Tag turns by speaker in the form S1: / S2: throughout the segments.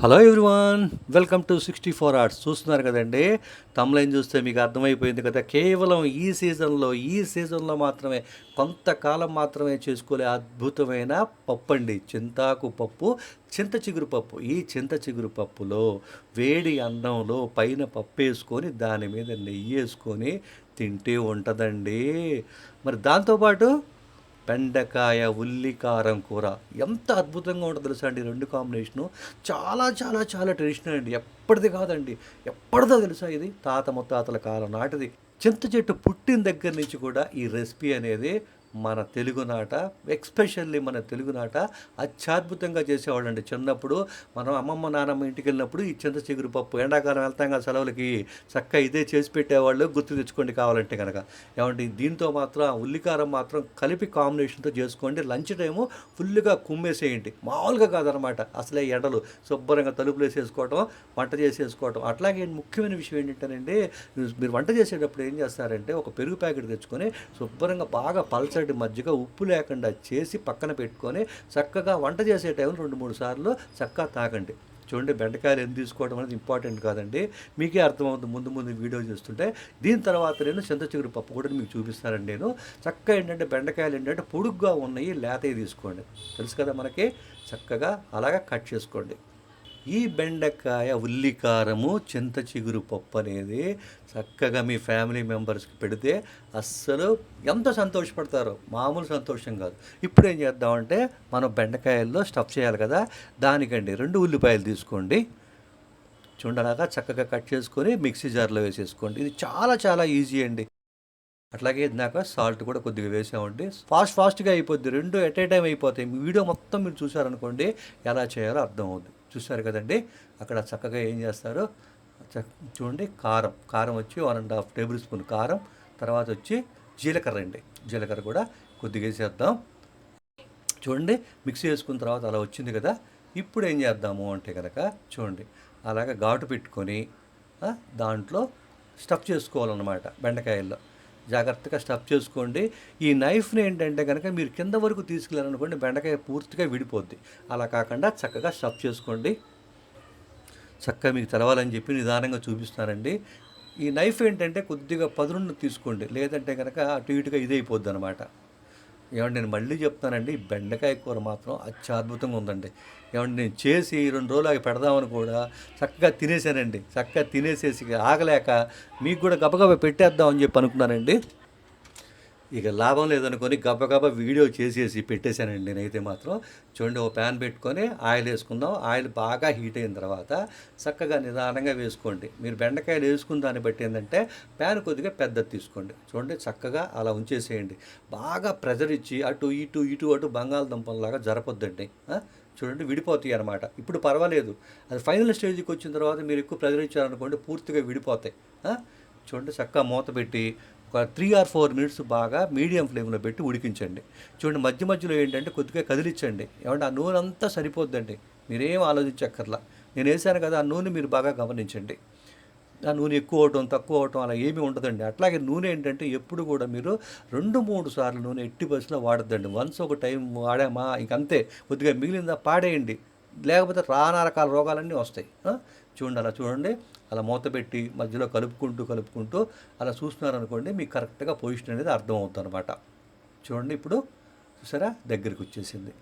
S1: Hello everyone welcome to sixty four arts చూస్తున్నారు కదండి? తమ్లైన్ చూస్తే మీకు అర్థమైపోయింది కదా? కేవలం ఈ సీజన్లో ఈ సీజన్లో మాత్రమే కొంతకాలం మాత్రమే చేసుకోలే అద్భుతమైన పప్పు అండి చింతాకు పప్పు చింత చిగురు పప్పు. ఈ చింత చిగురు పప్పులో వేడి అన్నంలో పైన పప్పు వేసుకొని దాని మీద నెయ్యి వేసుకొని తింటే ఉంటుందండి. మరి దాంతోపాటు బెండకాయ ఉల్లి కారం. కూర ఎంత అద్భుతంగా ఉంటుందో తెలుసా అండి రెండు కాంబినేషను. చాలా చాలా చాలా ట్రెడిషనల్ అండి. ఎప్పటిది కాదండి. ఎప్పటిదో తెలుసా ఇది? తాత ముత్తాతల కాలం నాటిది. చింత చెట్టు పుట్టిన దగ్గర నుంచి కూడా ఈ రెసిపీ అనేది మన తెలుగునాట ఎక్స్పెషల్లీ మన తెలుగునాట అత్యద్భుతంగా చేసేవాళ్ళండి. చిన్నప్పుడు మనం అమ్మమ్మ నాన్నమ్మ ఇంటికి వెళ్ళినప్పుడు ఈ చింత చిగురు పప్పు ఎండాకాలం వెళ్తాం కదా సెలవులకి చక్కగా ఇదే చేసి పెట్టేవాళ్ళు గుర్తు తెచ్చుకోండి కావాలంటే కనుక ఏమంటే దీంతో మాత్రం ఉల్లికారం మాత్రం కలిపి కాంబినేషన్తో చేసుకోండి. లంచ్ టైము ఫుల్గా కుమ్మేసేయండి. మామూలుగా కాదనమాట. అసలే ఎండలు శుభ్రంగా తలుపులు వేసేసుకోవటం వంట చేసేసుకోవటం. అట్లాగే ముఖ్యమైన విషయం ఏంటంటేనండి మీరు వంట చేసేటప్పుడు ఏం చేస్తారంటే ఒక పెరుగు ప్యాకెట్ తెచ్చుకొని శుభ్రంగా బాగా పల్చటి మజ్జిగ ఉప్పు లేకుండా చేసి పక్కన పెట్టుకొని చక్కగా వంట చేసే టైంలో రెండు మూడు సార్లు చక్కగా తాగండి. చూడండి బెండకాయలు ఎందుకు తీసుకోవడం అనేది ఇంపార్టెంట్ కాదండి. మీకే అర్థమవుతుంది ముందు ముందు వీడియో చూస్తుంటే. దీని తర్వాత నేను చింతచిగురు పప్పు కూడా మీకు చూపిస్తానండి నేను. చక్కగా ఏంటంటే బెండకాయలు ఏంటంటే పొడుగ్గా ఉన్నాయి లేతవి తీసుకోండి. తెలుసు కదా మనకి? చక్కగా అలాగా కట్ చేసుకోండి. ఈ బెండకాయ ఉల్లికారము చింత చిగురు పప్పు అనేది చక్కగా మీ ఫ్యామిలీ మెంబర్స్కి పెడితే అస్సలు ఎంత సంతోషపడతారో. మామూలు సంతోషం కాదు. ఇప్పుడు ఏం చేద్దామంటే మనం బెండకాయల్లో స్టఫ్ చేయాలి కదా దానికండి రెండు ఉల్లిపాయలు తీసుకోండి. చుండలాగా చక్కగా కట్ చేసుకొని మిక్సీ జార్లో వేసేసుకోండి. ఇది చాలా చాలా ఈజీ అండి. అట్లాగే ఇందాక సాల్ట్ కూడా కొద్దిగా వేసామండి. ఫాస్ట్ ఫాస్ట్గా అయిపోద్ది. రెండు ఎట్ ఏ టైం అయిపోతాయి. వీడియో మొత్తం మీరు చూసారనుకోండి ఎలా చేయాలో అర్థం అవుతుంది చూశారు కదండి. అక్కడ చక్కగా ఏం చేస్తారు? చూడండి కారం. కారం వచ్చి one and half tablespoon కారం. తర్వాత వచ్చి జీలకర్ర అండి. జీలకర్ర కూడా కొద్దిగా వేసేద్దాం. చూడండి మిక్సీ వేసుకున్న తర్వాత అలా వచ్చింది కదా. ఇప్పుడు ఏం చేద్దాము అంటే కనుక చూడండి అలాగ ఘాటు పెట్టుకొని దాంట్లో స్టఫ్ చేసుకోవాలన్నమాట బెండకాయల్లో. జాగ్రత్తగా స్టఫ్ చేసుకోండి. ఈ నైఫ్ని ఏంటంటే కనుక మీరు కింద వరకు తీసుకెళ్ళారనుకోండి బెండకాయ పూర్తిగా విడిపోద్ది. అలా కాకుండా చక్కగా స్టఫ్ చేసుకోండి. చక్కగా మీకు తెలవాలని చెప్పి నిదానంగా చూపిస్తున్నానండి ఈ నైఫ్ ఏంటంటే కొద్దిగా పదునున్న తీసుకోండి. లేదంటే కనుక అటు ఇటుగా ఇదైపోద్ది అనమాట ఏమంటే నేను మళ్ళీ చెప్తానండి బెండకాయ కూర మాత్రం అత్యద్భుతంగా ఉందండి. ఏమంటే నేను చేసి రెండు రోజులు అవి పెడదామని కూడా చక్కగా తినేసానండి. చక్కగా తినేసేసి ఆగలేక మీకు కూడా గబగబా పెట్టేద్దామని చెప్పి అనుకున్నానండి. ఇక లాభం లేదనుకొని గబగబా వీడియో చేసేసి పెట్టేశానండి నేనైతే మాత్రం. చూడండి ఓ ప్యాన్ పెట్టుకొని ఆయిల్ వేసుకుందాం. ఆయిల్ బాగా హీట్ అయిన తర్వాత చక్కగా నిదానంగా వేసుకోండి. మీరు బెండకాయలు వేసుకున్న దాన్ని బట్టి ఏంటంటే ప్యాన్ కొద్దిగా పెద్దది తీసుకోండి. చూడండి చక్కగా అలా ఉంచేసేయండి. బాగా ప్రెజర్ ఇచ్చి అటు ఇటు ఇటు అటు బంగాళదుంపంలాగా జరపొద్దండి. చూడండి విడిపోతాయి అనమాట ఇప్పుడు పర్వాలేదు. అది ఫైనల్ స్టేజ్కి వచ్చిన తర్వాత మీరు ఎక్కువ ప్రెజర్ ఇచ్చారనుకోండి పూర్తిగా విడిపోతాయి. చూడండి చక్కగా మూత పెట్టి ఒక త్రీ ఆర్ ఫోర్ మినిట్స్ బాగా మీడియం ఫ్లేమ్లో పెట్టి ఉడికించండి. చూడండి మధ్య మధ్యలో ఏంటంటే కొద్దిగా కదిలించండి. ఏమంటే ఆ నూనె అంతా సరిపోద్దండి. మీరేం ఆలోచించక్కర్లా. నేను వేసాను కదా ఆ నూనె మీరు బాగా గమనించండి. ఆ నూనె ఎక్కువ అవటం తక్కువ అవటం అలా ఏమీ ఉండదండి. అట్లాగే నూనె ఏంటంటే ఎప్పుడు కూడా మీరు రెండు మూడు సార్లు నూనె ఎట్టి బస్సులో వాడద్దండి. వన్స్ ఒక టైం వాడామా ఇంకంతే. కొద్దిగా మిగిలిందా పాడేయండి. లేకపోతే రానా రకాల రోగాలన్నీ వస్తాయి. చూడండి అలా చూడండి. అలా మూత పెట్టి మధ్యలో కలుపుకుంటూ కలుపుకుంటూ అలా చూస్తున్నారనుకోండి మీకు కరెక్ట్గా పొజిషన్ అనేది అర్థమవుతుంది అనమాట చూడండి ఇప్పుడు చూసారా? దగ్గరికి వచ్చేసింది.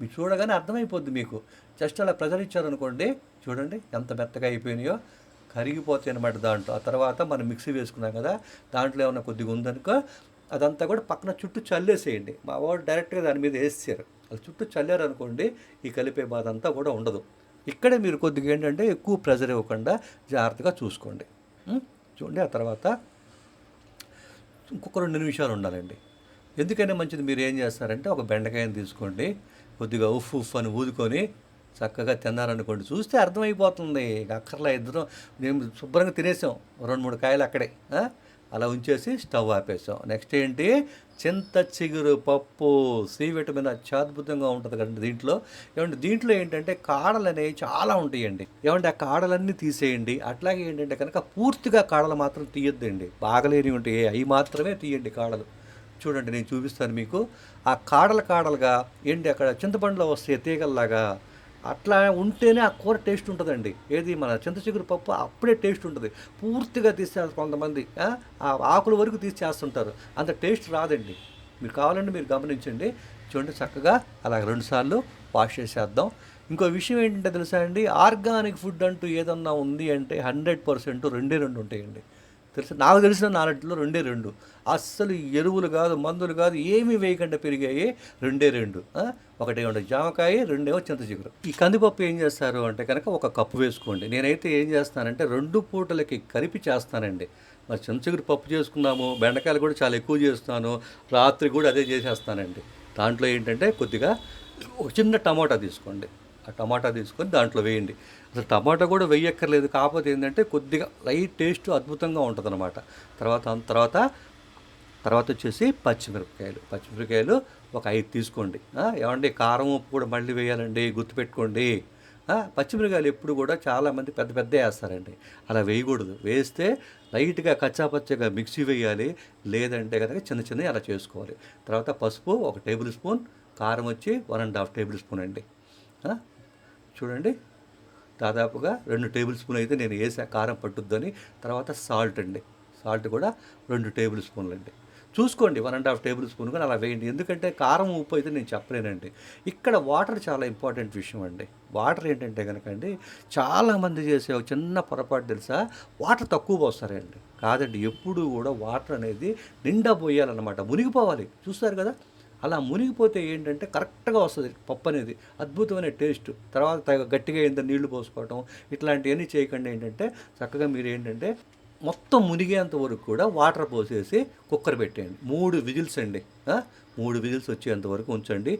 S1: మీరు చూడగానే అర్థమైపోద్ది మీకు. జస్ట్ అలా ప్రెజర్ ఇచ్చారనుకోండి చూడండి ఎంత మెత్తగా అయిపోయినాయో కరిగిపోతాయి అనమాట దాంట్లో. ఆ తర్వాత మనం మిక్సీ వేసుకున్నాం కదా దాంట్లో ఏమైనా కొద్దిగా ఉందనుకో అదంతా కూడా పక్కన చుట్టూ చల్లేసేయండి. మా వాడు డైరెక్ట్గా దాని మీద వేసారు అది చుట్టూ చల్లారు అనుకోండి ఈ కలిపే బాధ అంతా కూడా ఉండదు. ఇక్కడే మీరు కొద్దిగా ఏంటంటే ఎక్కువ ప్రెజర్ ఇవ్వకుండా జాగ్రత్తగా చూసుకోండి. చూడండి ఆ తర్వాత ఇంకొక రెండు నిమిషాలు ఉండాలండి. ఎందుకైనా మంచిది మీరు ఏం చేస్తారంటే ఒక బెండకాయని తీసుకోండి కొద్దిగా ఉఫ్ ఉఫ్ అని ఊదుకొని చక్కగా తిన్నారనుకోండి చూస్తే అర్థమైపోతుంది. అక్కర్లా ఇద్దరం మేము శుభ్రంగా తినేసాం. రెండు మూడు కాయలు అక్కడే. అలా ఉంచేసి స్టవ్ ఆపేసాం. నెక్స్ట్ ఏంటి? చింత చిగురు పప్పు సి విటమిన్ అత్యద్భుతంగా ఉంటుంది కదండి దీంట్లో. ఏమంటే దీంట్లో ఏంటంటే కాడలు అనేవి చాలా ఉంటాయండి. ఏమంటే ఆ కాడలన్నీ తీసేయండి. అట్లాగే ఏంటంటే కనుక పూర్తిగా కాడలు మాత్రం తీయొద్దండి. బాగలేని ఉంటాయి. అవి మాత్రమే తీయండి కాడలు. చూడండి నేను చూపిస్తాను మీకు. ఆ కాడలు కాడలుగా ఏంటి అక్కడ చింతపండులో వస్తే తీగల్లాగా. అట్లా ఉంటేనే ఆ కూర టేస్ట్ ఉంటుందండి. ఏది మన చింతచిగురు పప్పు అప్పుడే టేస్ట్ ఉంటుంది. పూర్తిగా తీసేస్తారు కొంతమంది ఆ ఆకుల వరకు తీసి చేస్తుంటారు అంత టేస్ట్ రాదండి. మీరు కావాలంటే మీరు గమనించండి. చూడండి చక్కగా అలా రెండుసార్లు వాష్ చేసేద్దాం. ఇంకో విషయం ఏంటంటే తెలుసా అండి ఆర్గానిక్ ఫుడ్ అంటూ ఏదన్నా ఉంది అంటే హండ్రెడ్ పర్సెంట్ రెండే రెండు ఉంటాయండి. తెలుసు? నాకు తెలిసిన నాలెడ్జ్లో రెండే రెండు. అస్సలు ఎరువులు కాదు మందులు కాదు ఏమీ వేయకుండా పెరిగాయి రెండే రెండు. ఒకటి ఒకటేమో జామకాయ రెండేమో చింత చిగురు. ఈ కందిపప్పు ఏం చేస్తారు అంటే కనుక ఒక కప్పు వేసుకోండి. నేనైతే ఏం చేస్తానంటే రెండు పూటలకి కలిపి చేస్తానండి. మరి చింత చిగురు పప్పు చేసుకున్నాము బెండకాయలు కూడా చాలా ఎక్కువ చేస్తాను రాత్రి కూడా అదే చేసేస్తానండి. దాంట్లో ఏంటంటే కొద్దిగా ఒక చిన్న టమాటా తీసుకోండి. ఆ టమాటా తీసుకొని దాంట్లో వేయండి. అసలు టమాటా కూడా వేయక్కర్లేదు. కాకపోతే ఏంటంటే కొద్దిగా లైట్ టేస్ట్ అద్భుతంగా ఉంటుంది అనమాట తర్వాత తర్వాత తర్వాత వచ్చేసి పచ్చిమిరపకాయలు. పచ్చిమిరపకాయలు ఒక ఐదు తీసుకోండి. ఏమండి కారం ఉప్పు కూడా మళ్ళీ వేయాలండి గుర్తుపెట్టుకోండి. పచ్చిమిరకాయలు పచ్చిమిరపకాయలు ఎప్పుడు కూడా చాలామంది పెద్ద పెద్ద వేస్తారండి. అలా వేయకూడదు. వేస్తే లైట్గా కచ్చాపచ్చగా మిక్సీ వేయాలి. లేదంటే కనుక చిన్న చిన్నవి అలా చేసుకోవాలి. తర్వాత పసుపు ఒక టేబుల్ స్పూన్ కారం వచ్చి one and half tablespoon అండి. చూడండి. దాదాపుగా రెండు టేబుల్ స్పూన్ అయితే నేను వేసా. కారం పట్టుద్దని. తర్వాత సాల్ట్ అండి. సాల్ట్ కూడా రెండు టేబుల్ స్పూన్లు అండి. చూసుకోండి. One and half tablespoon కూడా అలా వేయండి. ఎందుకంటే కారం ఉప్పు అయితే నేను చెప్పలేనండి. ఇక్కడ వాటర్ చాలా ఇంపార్టెంట్ విషయం అండి. వాటర్ ఏంటంటే కనుక అండి చాలామంది చేసే ఒక చిన్న పొరపాటు తెలుసా? వాటర్ తక్కువ పోస్తారండి కాదండి ఎప్పుడు కూడా వాటర్ అనేది నిండా పోయాలన్నమాట. మునిగిపోవాలి. చూస్తారు కదా? అలా మునిగిపోతే ఏంటంటే కరెక్ట్గా వస్తుంది పప్పు అనేది. అద్భుతమైన టేస్ట్. తర్వాత తగ- గట్టిగా ఎంత నీళ్ళు పోసుకోవటం ఇట్లాంటివన్నీ చేయకుండా ఏంటంటే చక్కగా మీరు ఏంటంటే మొత్తం మునిగేంత వరకు కూడా వాటర్ పోసేసి కుక్కర్ పెట్టేయండి. మూడు విజిల్స్ అండి. మూడు విజిల్స్ వచ్చేంత వరకు ఉంచండి.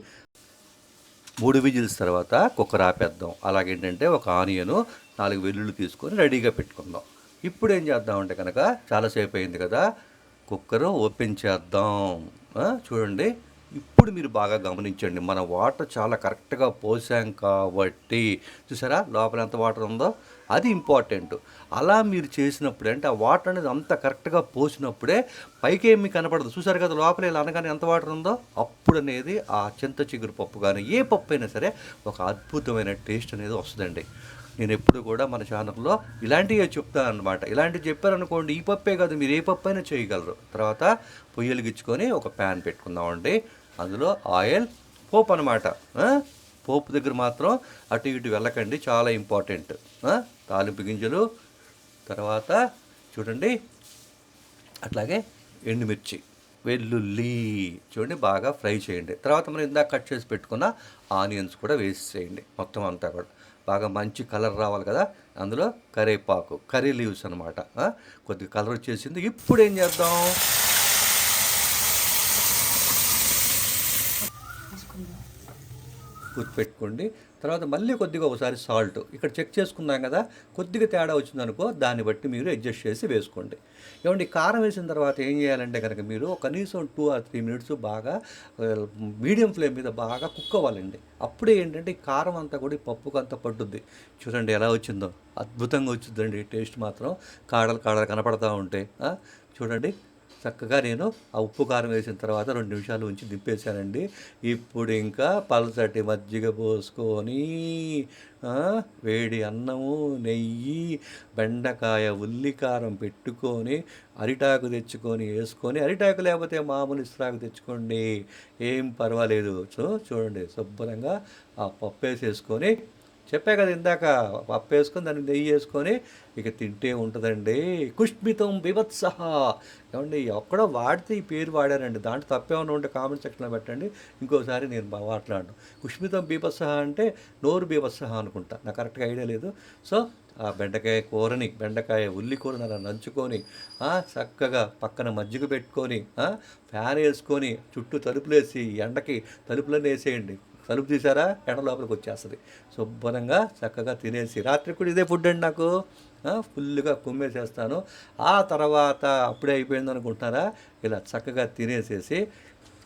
S1: మూడు విజిల్స్ తర్వాత కుక్కర్ ఆపేద్దాం. అలాగేంటంటే ఒక ఆనియను నాలుగు వెల్లుల్లి తీసుకొని రెడీగా పెట్టుకుందాం. ఇప్పుడు ఏం చేద్దామంటే కనుక చాలాసేపు అయింది కదా కుక్కర్ ఓపెన్ చేద్దాం. చూడండి. ఇప్పుడు మీరు బాగా గమనించండి మన వాటర్ చాలా కరెక్ట్గా పోసాం కాబట్టి. చూసారా? లోపల ఎంత వాటర్ ఉందో? అది ఇంపార్టెంట్. అలా మీరు చేసినప్పుడే అంటే ఆ వాటర్ అనేది అంత కరెక్ట్గా పోసినప్పుడే పైకి ఏమి కనపడదు. చూసారు కదా లోపల ఇలా అనగానే ఎంత వాటర్ ఉందో? అప్పుడు అనేది ఆ చింత చిగురు పప్పు కానీ ఏ పప్పు అయినా సరే ఒక అద్భుతమైన టేస్ట్ అనేది వస్తుందండి. నేను ఎప్పుడు కూడా మన ఛానల్లో ఇలాంటివే చెప్తాను అనమాట ఇలాంటివి చెప్పారనుకోండి ఈ పప్పే కాదు మీరు ఏ పప్పు అయినా చేయగలరు. తర్వాత పొయ్యలు గిచ్చుకొని ఒక ప్యాన్ పెట్టుకుందామండి. అందులో ఆయిల్ పోపు అనమాట పోపు దగ్గర మాత్రం అటు ఇటు వెళ్ళకండి చాలా ఇంపార్టెంట్. తాలింపు గింజలు తర్వాత చూడండి అట్లాగే ఎండుమిర్చి వెల్లుల్లి చూడండి బాగా ఫ్రై చేయండి. తర్వాత మనం ఇందాక కట్ చేసి పెట్టుకున్న ఆనియన్స్ కూడా వేసేయండి మొత్తం అంతా కూడా. బాగా మంచి కలర్ రావాలి కదా అందులో కరేపాకు కర్రీ లీవ్స్ అనమాట కొద్దిగా కలర్ వచ్చేసింది ఇప్పుడు ఏం చేద్దాం? గుర్తుపెట్టుకోండి. తర్వాత మళ్ళీ కొద్దిగా ఒకసారి సాల్ట్. ఇక్కడ చెక్ చేసుకున్నాం కదా కొద్దిగా తేడా వచ్చిందనుకో దాన్ని బట్టి మీరు అడ్జస్ట్ చేసి వేసుకోండి. ఏమండి కారం వేసిన తర్వాత ఏం చేయాలంటే కనుక మీరు కనీసం టూ ఆర్ త్రీ మినిట్స్ బాగా మీడియం ఫ్లేమ్ మీద బాగా కుక్ అవ్వాలండి. అప్పుడే ఏంటంటే కారం అంతా కూడా పప్పుకు అంతా పట్టుద్ది. చూడండి ఎలా వచ్చిందో. అద్భుతంగా వచ్చిందండి టేస్ట్ మాత్రం. కాడలు కాడలు కనపడతా ఉంటాయి చూడండి. చక్కగా నేను ఆ ఉప్పు కారం వేసిన తర్వాత రెండు నిమిషాలు ఉంచి దింపేశానండి. ఇప్పుడు ఇంకా పలసటి మజ్జిగ పోసుకొని వేడి అన్నము నెయ్యి బెండకాయ ఉల్లికారం పెట్టుకొని అరిటాకు తెచ్చుకొని వేసుకొని అరిటాకు లేకపోతే మామూలు ఇస్త్రాకు తెచ్చుకోండి. ఏం పర్వాలేదు. సో చూడండి శుభ్రంగా ఆ పప్పు వేసేసుకొని చెప్పా కదా ఇందాక పప్పు వేసుకొని దాన్ని నెయ్యి వేసుకొని ఇక తింటే ఉంటుందండి. కుష్మితం బిభత్సహ ఏమండి ఎక్కడో వాడితే ఈ పేరు వాడారండి. దాంట్లో తప్పేమన్నా ఉంటే కామెంట్ సెక్షన్లో పెట్టండి. ఇంకోసారి నేను మాట్లాడను. కుష్మితం బీభత్సహ అంటే నోరు బీభత్సహ అనుకుంటా. నాకు కరెక్ట్గా ఐడియా లేదు. సో ఆ బెండకాయ కూరని బెండకాయ ఉల్లి కూరని అలా నంచుకొని చక్కగా పక్కన మజ్జిగ పెట్టుకొని ఫ్యాన్ వేసుకొని చుట్టూ తలుపులు వేసి ఎండకి తలుపులన్నీ వేసేయండి. తలుపు తీసారా? ఎండ లోపలికి వచ్చేస్తుంది. శుభ్రంగా చక్కగా తినేసి రాత్రి కూడా ఇదే ఫుడ్ అండి నాకు. ఫుల్గా కుమ్మేసేస్తాను. ఆ తర్వాత అప్పుడే అయిపోయింది అనుకుంటున్నారా? ఇలా చక్కగా తినేసేసి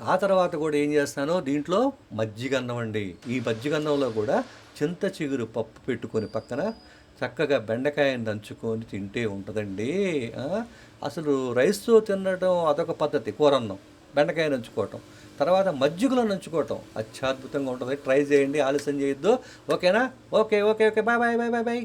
S1: ఆ తర్వాత కూడా ఏం చేస్తాను? దీంట్లో మజ్జిగన్నం అండి. ఈ మజ్జిగన్నంలో కూడా చింత చిగురు పప్పు పెట్టుకొని పక్కన చక్కగా బెండకాయని దంచుకొని తింటే ఉంటుందండి. అసలు రైస్తో తినడం అదొక పద్ధతి కూరన్నం. బెండకాయ నంచుకోవటం. తర్వాత మజ్జిగలో నంచుకోవటం. అత్యద్భుతంగా ఉంటుంది. ట్రై చేయండి ఆలస్యం చేయొద్దు. ఓకేనా? Okay okay okay. Bye bye bye bye bye